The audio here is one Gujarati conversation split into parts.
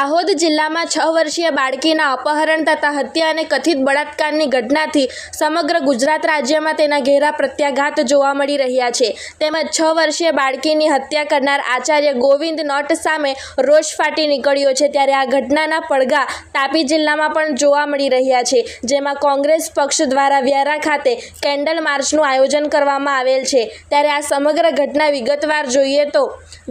દાહોદ જિલ્લામાં છ વર્ષીય બાળકીના અપહરણ તથા હત્યા અને કથિત બળાત્કારની ઘટનાથી સમગ્ર ગુજરાત રાજ્યમાં તેના ઘેરા પ્રત્યાઘાત જોવા મળી રહ્યા છે. તેમજ છ વર્ષીય બાળકીની હત્યા કરનાર આચાર્ય ગોવિંદ નોટ સામે રોષ ફાટી નીકળ્યો છે. ત્યારે આ ઘટનાના પડઘા તાપી જિલ્લામાં પણ જોવા મળી રહ્યા છે, જેમાં કોંગ્રેસ પક્ષ દ્વારા વ્યારા ખાતે કેન્ડલ માર્ચનું આયોજન કરવામાં આવેલ છે. ત્યારે આ સમગ્ર ઘટના વિગતવાર જોઈએ તો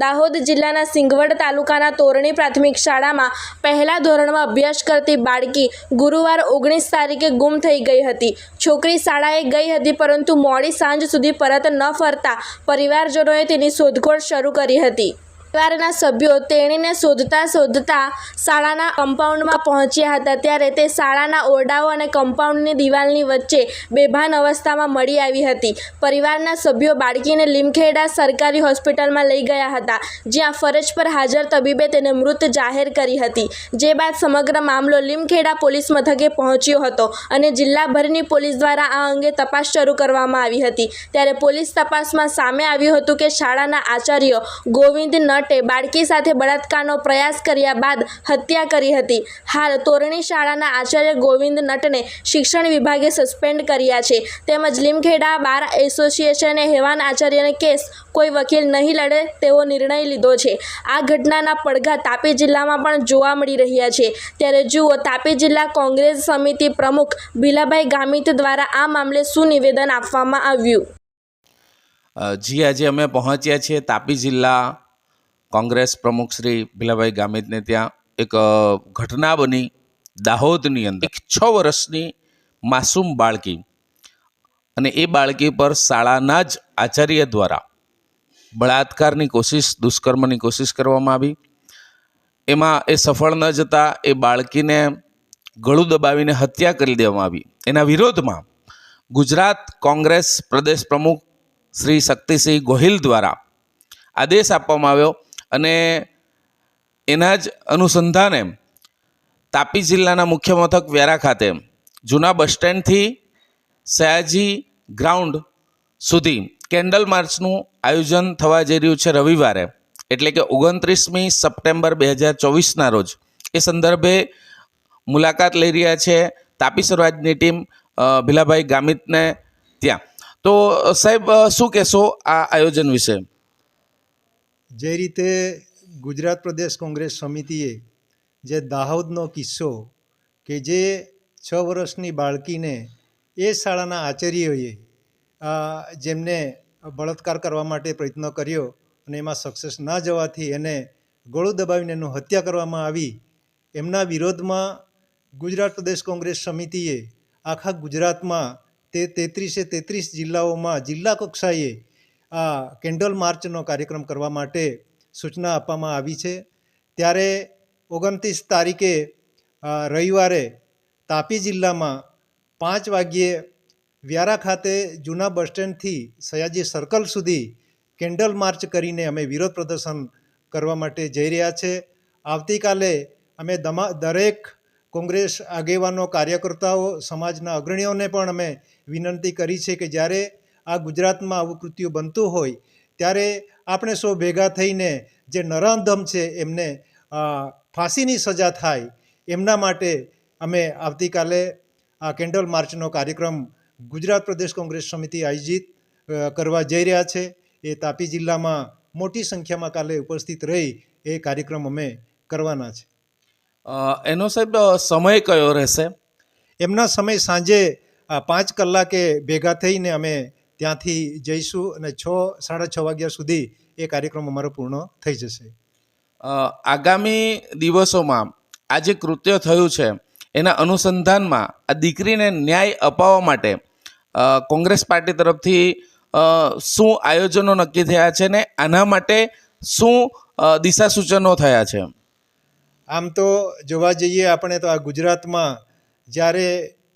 દાહોદ જિલ્લાના સિંગવડ તાલુકાના તોરણી પ્રાથમિક શાળામાં પહેલા ધોરણમાં અભ્યાસ કરતી બાળકી ગુરુવાર ઓગણીસ તારીખે ગુમ થઈ ગઈ હતી. છોકરી શાળાએ ગઈ હતી પરંતુ મોડી સાંજ સુધી પરત ન ફરતા પરિવારજનોએ તેની શોધખોળ શરૂ કરી હતી. પરિવારના સભ્યો તેણીને શોધતા શોધતા શાળાના કમ્પાઉન્ડમાં પહોંચ્યા હતા. ત્યારે તે શાળાના ઓરડાઓ અને કમ્પાઉન્ડની દિવાલની વચ્ચે બેભાન અવસ્થામાં મળી આવી હતી. પરિવારના સભ્યો બાળકીને લીમખેડા સરકારી હોસ્પિટલમાં લઈ ગયા હતા, જ્યાં ફરજ પર હાજર તબીબે તેને મૃત જાહેર કરી હતી. જે બાદ સમગ્ર મામલો લીમખેડા પોલીસ મથકે પહોંચ્યો હતો અને જિલ્લાભરની પોલીસ દ્વારા આ અંગે તપાસ શરૂ કરવામાં આવી હતી. ત્યારે પોલીસ તપાસમાં સામે આવ્યું હતું કે શાળાના આચાર્ય ગોવિંદ નટે બાળકી સાથે બળાત્કારનો પ્રયાસ કર્યા બાદ હત્યા કરી હતી. હાલ તોરણી શાળાના આચાર્ય ગોવિંદ નટને શિક્ષણ વિભાગે સસ્પેન્ડ કર્યા છે. તેમજ લીમખેડા બાર એસોસિએશને હેવાન આચાર્યને કેસ કોઈ વકીલ નહીં લડે તેવો નિર્ણય લીધો છે. આ ઘટનાના પડઘા તાપી જિલ્લામાં પણ જોવા મળી રહ્યા છે. ત્યારે જુઓ, તાપી જિલ્લા કોંગ્રેસ સમિતિ પ્રમુખ ભીલાભાઈ ગામિત દ્વારા આ મામલે શું નિવેદન આપવામાં આવ્યું? જી, આજે અમે પહોંચ્યા છીએ તાપી જિલ્લા કોંગ્રેસ પ્રમુખ શ્રી ભીલાભાઈ ગામિતને ત્યાં એક ઘટના બની દાહોદની અંદર. એક છ વર્ષની માસૂમ બાળકી. અને એ બાળકી પર શાળાના જ આચાર્ય દ્વારા બળાત્કારની કોશિશ, દુષ્કર્મની કોશિશ કરવામાં આવી. એમાં એ સફળ ન જતાં એ બાળકીને ગળું દબાવીને હત્યા કરી દેવામાં આવી. એના વિરોધમાં ગુજરાત કોંગ્રેસ પ્રદેશ પ્રમુખ શ્રી શક્તિસિંહ ગોહિલ દ્વારા આદેશ આપવામાં આવ્યો અને એના જ અનુસંધાને તાપી જિલ્લાના મુખ્ય મથક વ્યારા ખાતે જૂના બસ સ્ટેન્ડથી સયાજી ગ્રાઉન્ડ સુધી કેન્ડલ માર્ચનું આયોજન થવા જઈ રહ્યું છે રવિવારે. એટલે કે ઓગણત્રીસમી સપ્ટેમ્બર બે હજાર ચોવીસના રોજ. એ સંદર્ભે મુલાકાત લઈ રહ્યા છે તાપી સ્વરાજની ટીમ ભીલાભાઈ ગામિતને ત્યાં. તો સાહેબ શું કહેશો આ આયોજન વિશે? જે રીતે ગુજરાત પ્રદેશ કોંગ્રેસ સમિતિએ જે દાહોદનો કિસ્સો કે જે છ વર્ષની બાળકીને એ શાળાના આચાર્યોએ જેમને બળાત્કાર કરવા માટે પ્રયત્ન કર્યો અને એમાં સક્સેસ ના જવાથી એને ગળું દબાવીને એનું હત્યા કરવામાં આવી, એમના વિરોધમાં ગુજરાત પ્રદેશ કોંગ્રેસ સમિતિએ આખા ગુજરાતમાં તે તેત્રીસે તેત્રીસ જિલ્લાઓમાં જિલ્લા કક્ષાએ આ કેન્ડલ માર્ચનો કાર્યક્રમ કરવા માટે સૂચના આપવામાં આવી છે. ત્યારે ઓગણત્રીસ તારીખે રવિવારે તાપી જિલ્લામાં પાંચ વાગ્યે વ્યારા ખાતે જૂના બસ સ્ટેન્ડથી સયાજી સર્કલ સુધી કેન્ડલ માર્ચ કરીને અમે વિરોધ પ્રદર્શન કરવા માટે જઈ રહ્યા છે. આવતીકાલે અમે દમા, દરેક કોંગ્રેસ આગેવાનો, કાર્યકર્તાઓ, સમાજના અગ્રણીઓને પણ અમે વિનંતી કરી છે કે જ્યારે આ ગુજરાતમાં આવું કૃત્યુ બનતું હોય ત્યારે આપણે સૌ ભેગા થઈને જે નરાધમ છે એમને ફાંસીની સજા થાય એમના માટે અમે આવતીકાલે આ કેન્ડલ માર્ચનો કાર્યક્રમ ગુજરાત પ્રદેશ કોંગ્રેસ સમિતિ આયોજિત કરવા જઈ રહ્યા છે. એ તાપી જિલ્લામાં મોટી સંખ્યામાં કાલે ઉપસ્થિત રહી એ કાર્યક્રમ અમે કરવાના છે. એનો સાહેબ સમય કયો રહેશે? એમના સમય સાંજે પાંચ કલાકે ભેગા થઈને અમે ત્યાંથી જઈશું અને છ સાડા છ વાગ્યા સુધી એ કાર્યક્રમ અમારો પૂર્ણ થઈ જશે. આગામી દિવસોમાં આ જે કૃત્ય થયું છે એના અનુસંધાનમાં આ દીકરીને ન્યાય અપાવવા માટે કોંગ્રેસ પાર્ટી તરફથી શું આયોજનો નક્કી થયા છે ને આના માટે શું દિશા સૂચનો થયા છે? આમ તો જોવા જઈએ આપણે તો આ ગુજરાતમાં જ્યારે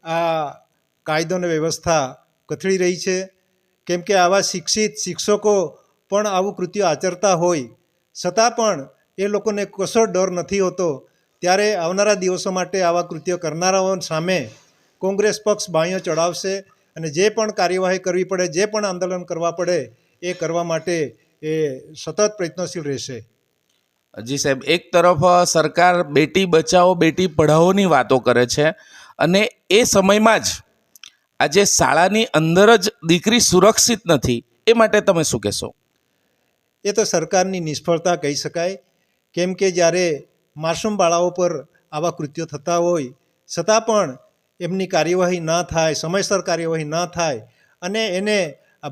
આ કાયદો અને વ્યવસ્થા કથળી રહી છે કેમ કે આવા શિક્ષિત શિક્ષકો પણ આવું કૃત્ય આચરતા હોય. છતાં પણ એ લોકોને કશો ડર નથી હોતો. ત્યારે આવનારા દિવસો માટે આવા કૃત્ય કરનારાઓ સામે કોંગ્રેસ પક્ષ બાહ્ય ચડાવશે અને જે પણ કાર્યવાહી કરવી પડે, જે પણ આંદોલન કરવા પડે, એ કરવા માટે એ સતત પ્રયત્નશીલ રહેશે. જી સાહેબ, એક તરફ સરકાર બેટી બચાવો, બેટી પઢાઓની વાતો કરે છે અને એ સમયમાં જ આજે શાળાની અંદર જ દીકરી સુરક્ષિત નથી, એ માટે તમે શું કહેશો? એ તો સરકારની નિષ્ફળતા કહી શકાય. કેમ કે જ્યારે માસૂમ બાળાઓ પર આવા કૃત્યો થતા હોય, છતાં પણ એમની કાર્યવાહી ના થાય, સમયસર કાર્યવાહી ના થાય, અને એને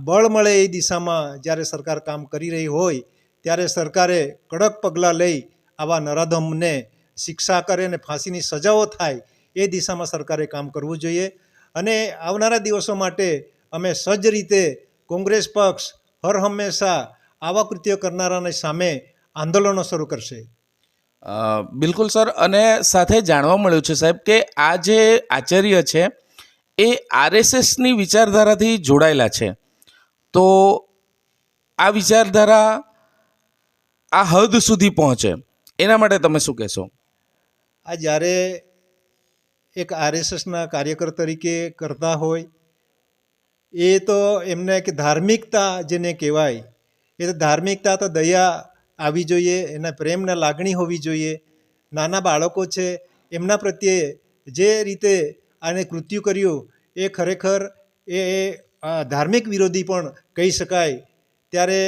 બળ મળે એ દિશામાં જ્યારે સરકાર કામ કરી રહી હોય, ત્યારે સરકારે કડક પગલાં લઈ આવા નરાધમને શિક્ષા કરે અને ફાંસીની સજાઓ થાય, એ દિશામાં સરકારે કામ કરવું જોઈએ. અને આવનારા દિવસો માટે અમે સજ્જ રીતે કોંગ્રેસ પક્ષ હર હંમેશા આવા કૃત્યો કરનારાની સામે આંદોલનો શરૂ કરશે. બિલકુલ સર. અને સાથે જાણવા મળ્યું છે સાહેબ કે આ જે આચાર્ય છે એ આરએસએસની વિચારધારાથી જોડાયેલા છે. તો આ વિચારધારા આ હદ સુધી પહોંચે. એના માટે તમે શું કહેશો? આ જ્યારે એક આરએસએસના કાર્યકર તરીકે કરતા હોય, એ તો એમને કે ધાર્મિકતા જેને કહેવાય, એ તો ધાર્મિકતા તો દયા આવી જોઈએ, એના પ્રેમના લાગણી હોવી જોઈએ. નાના બાળકો છે, એમના પ્રત્યે જે રીતે આને કૃત્યુ કર્યું, એ ખરેખર એ ધાર્મિક વિરોધી પણ કહી શકાય. ત્યારે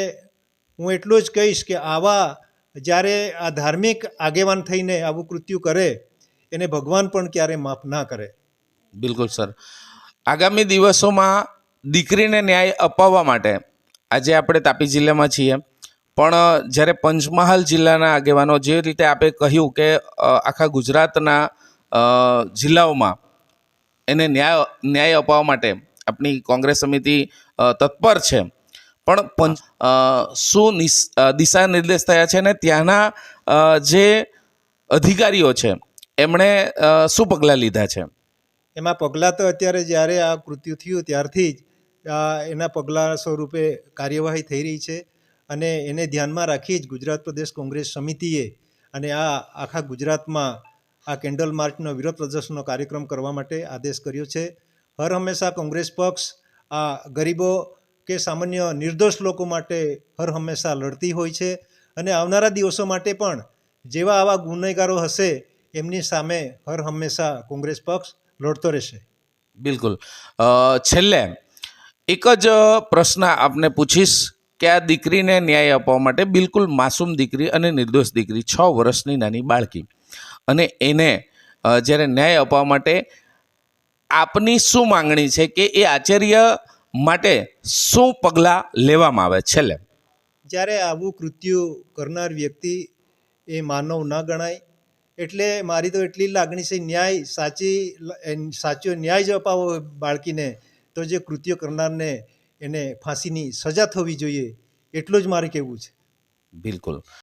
હું એટલું જ કહીશ કે આવા જ્યારે આ ધાર્મિક આગેવાન થઈને આવું કૃત્યુ કરે એને ભગવાન પણ ક્યારે માફ ના કરે. બિલકુલ, સર. આગામી દિવસોમાં દીકરીને ન્યાય અપાવવા માટે આજે આપણે તાપી જિલ્લામાં છીએ. પણ જ્યારે પંચમહાલ જિલ્લાના આગેવાનો જે રીતે આપે કહ્યું કે આખા ગુજરાતના જિલ્લાઓમાં એને ન્યાય ન્યાય અપાવવા માટે આપણી કોંગ્રેસ સમિતિ તત્પર છે. પણ પંચ શું દિશા નિર્દેશ થયા છે ને ત્યાંના જે અધિકારીઓ છે એમણે શું પગલાં લીધા છે? એમાં પગલાં તો અત્યારે જ્યારે આ કૃત્યુ થયું ત્યારથી જ એના પગલાં સ્વરૂપે કાર્યવાહી થઈ રહી છે અને એને ધ્યાનમાં રાખી જ ગુજરાત પ્રદેશ કોંગ્રેસ સમિતિએ અને આ આખા ગુજરાતમાં આ કેન્ડલ માર્ચનો વિરોધ પ્રદર્શનનો કાર્યક્રમ કરવા માટે આદેશ કર્યો છે. હર હંમેશા કોંગ્રેસ પક્ષ, આ ગરીબો કે સામાન્ય નિર્દોષ લોકો માટે હર હંમેશા લડતી હોય છે અને આવનારા દિવસો માટે પણ જેવા આવા ગુનેગારો હશે એમની સામે હર હંમેશા કોંગ્રેસ પક્ષ લડતો રહેશે. બિલકુલ. છેલ્લે એક જ પ્રશ્ન આપને પૂછીશ કે આ દીકરીને ન્યાય આપવા માટે બિલકુલ માસૂમ દીકરી અને નિર્દોષ દીકરી છ વર્ષની નાની બાળકી અને એને જ્યારે ન્યાય આપવા માટે આપની શું માંગણી છે કે એ આચાર્ય માટે શું પગલાં લેવામાં આવે? છેલ્લે. જ્યારે આવું કૃત્યુ કરનાર વ્યક્તિ એ માનવ ન ગણાય એટલે મારી તો એટલી લાગણી છે, ન્યાય સાચી સાચો ન્યાય જ અપાવો બાળકીને, તો જે કૃત્ય કરનારને એને ફાંસીની સજા થવી જોઈએ, એટલું જ મારે કહેવું છે. બિલકુલ.